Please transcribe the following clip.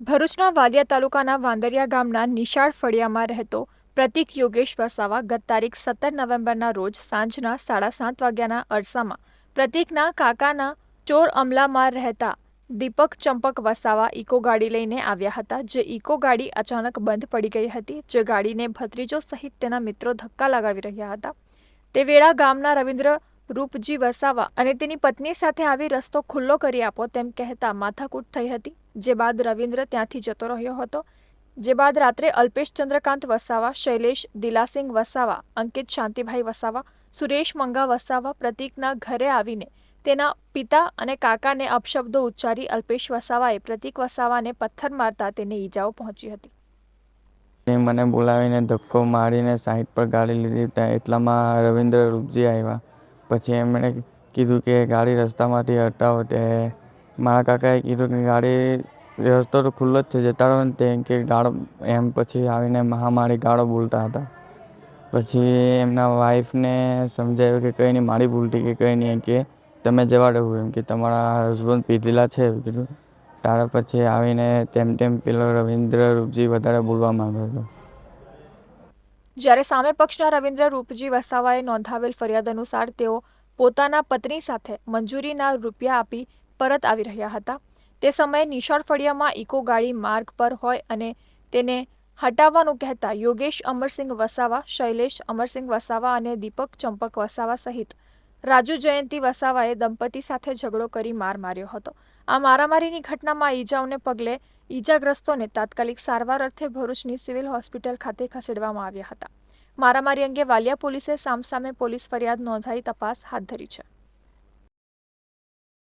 ભરૂચના વાલિયા તાલુકાના વાંદરિયા ગામના નિશાળ ફળિયામાં રહેતો પ્રતિક યોગેશ વસાવા ગત તારીખ સત્તર નવેમ્બરના રોજ સાંજના સાડા સાત વાગ્યાના અરસામાં પ્રતિકના કાકાના ચોર અમલામાં રહેતા દીપક ચંપક વસાવા ઇકો ગાડી લઈને આવ્યા હતા, જે ઇકો ગાડી અચાનક બંધ પડી ગઈ હતી, જે ગાડીને ભત્રીજો સહિત તેના મિત્રો ધક્કા લગાવી રહ્યા હતા. તે વેળા ગામના રવિન્દ્ર રૂપજી વસાવા અને તેની પત્ની સાથે આવી રસ્તો ખુલ્લો કરી આપો તેમ કહેતા માથાકૂટ થઈ હતી. જે બાદ રવિન્દ્ર ત્યાંથી જતો રહ્યો હતો. જે બાદ રાત્રે અલ્પેશ ચંદ્રકાંત વસાવા, શૈલેષ દિલાસિંગ વસાવા, અંકિત શાંતિભાઈ વસાવા, સુરેશ મંગા વસાવા પ્રતીકના ઘરે આવીને તેના પિતા અને કાકાને અપશબ્દો ઉચ્ચારી અલ્પેશ વસાવાએ પ્રતીક વસાવાને પથ્થર મારતા તેને ઈજાઓ પહોંચી હતી. મને બોલાવીને ધક્કો મારીને સાઈડ પર ગાડી લીધી ત્યાં એટલામાં રવિન્દ્ર રૂપજી આવ્યા. પછી એમણે કીધું કે ગાડી રસ્તામાંથી હટાવો તે. મારા કાકાએ કીધું કે ગાડી, રસ્તો તો ખુલ્લો જ છે, જતા રહો ને તેમ કે ગાળો, એમ પછી આવીને મહામારી ગાળો બોલતા હતા. પછી એમના વાઈફને સમજાવ્યું કે કંઈ નહીં, મારી ભૂલતી કે કંઈ નહીં. કે, તમે જવા દેવું એમ કે, તમારા હસબન્ડ પીધેલા છે. એવું કીધું. ત્યાર પછી આવીને તેમ તેમ પેલો રવિન્દ્ર રૂપજી વધારે બોલવા માંગ્યો હતો જ્યારે સામે પક્ષના રવિન્દ્ર રૂપજી વસાવાએ નોંધાવેલ ફરિયાદ અનુસાર તેઓ પોતાના પત્ની સાથે મંજૂરીના રૂપિયા આપી પરત આવી રહ્યા હતા. તે સમયે નિશાળ ફળિયામાં ઇકો ગાડી માર્ગ પર હોય અને તેને હટાવવાનું કહેતા યોગેશ અમરસિંહ વસાવા, શૈલેષ અમરસિંહ વસાવા અને દીપક ચંપક વસાવા સહિત રાજુ જયંતિ વસાવાએ દંપતી સાથે ઝઘડો કરી માર માર્યો હતો. આ મારામારીની ઘટનામાં ઈજાઓને પગલે ઈજાગ્રસ્તોને તાત્કાલિક સારવાર અર્થે ભરૂચની સિવિલ હોસ્પિટલ ખાતે ખસેડવામાં આવ્યા હતા. મારામારી અંગે વાલિયા પોલીસે સામસામે પોલીસ ફરિયાદ નોંધાઈ તપાસ હાથ ધરી છે.